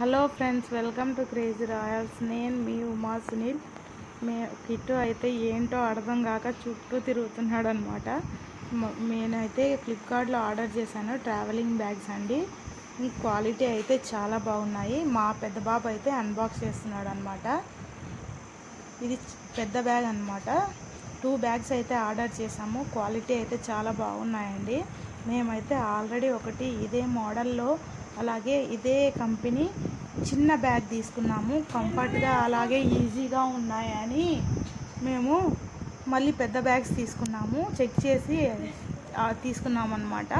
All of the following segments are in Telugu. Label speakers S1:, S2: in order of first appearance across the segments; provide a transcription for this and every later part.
S1: Hello friends welcome to crazy royals. నేను మీ ఉమా సునీల్. మే కిట్టు అయితే ఏంటో అర్థం కాక చుట్టూ తిరుగుతున్నాడు అనమాట నేనైతే ఫ్లిప్కార్ట్లో ఆర్డర్ చేశాను ట్రావెలింగ్ బ్యాగ్స్ అండి. క్వాలిటీ అయితే చాలా బాగున్నాయి. మా పెద్ద బాబు అయితే అన్బాక్స్ చేస్తున్నాడు అనమాట ఇది పెద్ద బ్యాగ్ అనమాట టూ బ్యాగ్స్ అయితే ఆర్డర్ చేసాము క్వాలిటీ అయితే చాలా బాగున్నాయండి. మేమైతే ఆల్రెడీ ఒకటి ఇదే మోడల్లో అలాగే ఇదే కంపెనీ చిన్న బ్యాగ్ తీసుకున్నాము. కంఫర్ట్గా అలాగే ఈజీగా ఉన్నాయని మేము మళ్ళీ పెద్ద బ్యాగ్స్ తీసుకున్నాము. చెక్ చేసి ఆ, తీసుకున్నాం అనమాట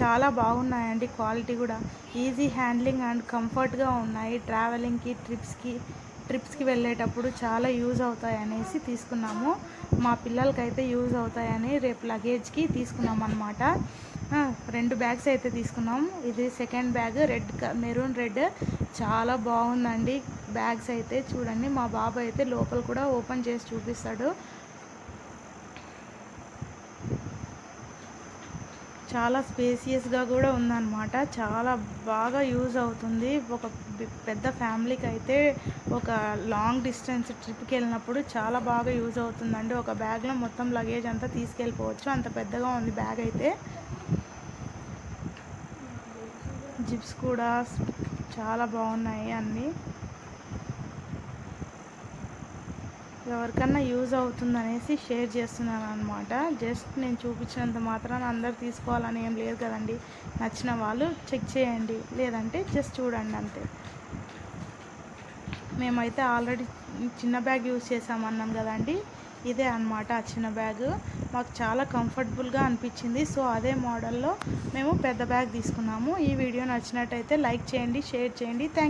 S1: చాలా బాగున్నాయండి క్వాలిటీ కూడా. ఈజీ హ్యాండ్లింగ్ అండ్ కంఫర్ట్గా ఉన్నాయి. ట్రావెలింగ్కి ట్రిప్స్కి ట్రిప్స్కి వెళ్ళేటప్పుడు చాలా యూజ్ అవుతాయి అనేసి తీసుకున్నాము. మా పిల్లలకైతే యూజ్ అవుతాయని రేపు లగేజ్కి తీసుకున్నాం అనమాట రెండు బ్యాగ్స్ అయితే తీసుకున్నాం. ఇది second bag red maroon red. చాలా బాగుందండి. బ్యాగ్స్ అయితే చూడండి. మా బాబు అయితే లోపల కూడా ఓపెన్ చేసి చూపిస్తాడు. చాలా స్పేసియస్గా కూడా ఉందన్నమాట. చాలా బాగా యూజ్ అవుతుంది. ఒక పెద్ద ఫ్యామిలీకి అయితే ఒక లాంగ్ డిస్టెన్స్ ట్రిప్కి వెళ్ళినప్పుడు చాలా బాగా యూజ్ అవుతుందండి. ఒక బ్యాగ్లో మొత్తం లగేజ్ అంతా తీసుకెళ్ళిపోవచ్చు. అంత పెద్దగా ఉంది బ్యాగ్ అయితే. జిప్స్ కూడా చాలా బాగున్నాయి అన్నీ. ఎవరికన్నా యూజ్ అవుతుందనేసి షేర్ చేస్తున్నాను అనమాట జస్ట్ నేను చూపించినంత మాత్రాన అందరు తీసుకోవాలని ఏం లేదు కదండి. నచ్చిన వాళ్ళు చెక్ చేయండి. లేదంటే జస్ట్ చూడండి అంతే. మేమైతే ఆల్రెడీ చిన్న బ్యాగ్ యూజ్ చేసామన్నాం కదండి. ఇదే అన్నమాట ఆ చిన్న బ్యాగ్. మాకు చాలా కంఫర్టబుల్గా అనిపించింది. సో అదే మోడల్లో మేము పెద్ద బ్యాగ్ తీసుకున్నాము. ఈ వీడియో నచ్చినట్టయితే లైక్ చేయండి షేర్ చేయండి. థ్యాంక్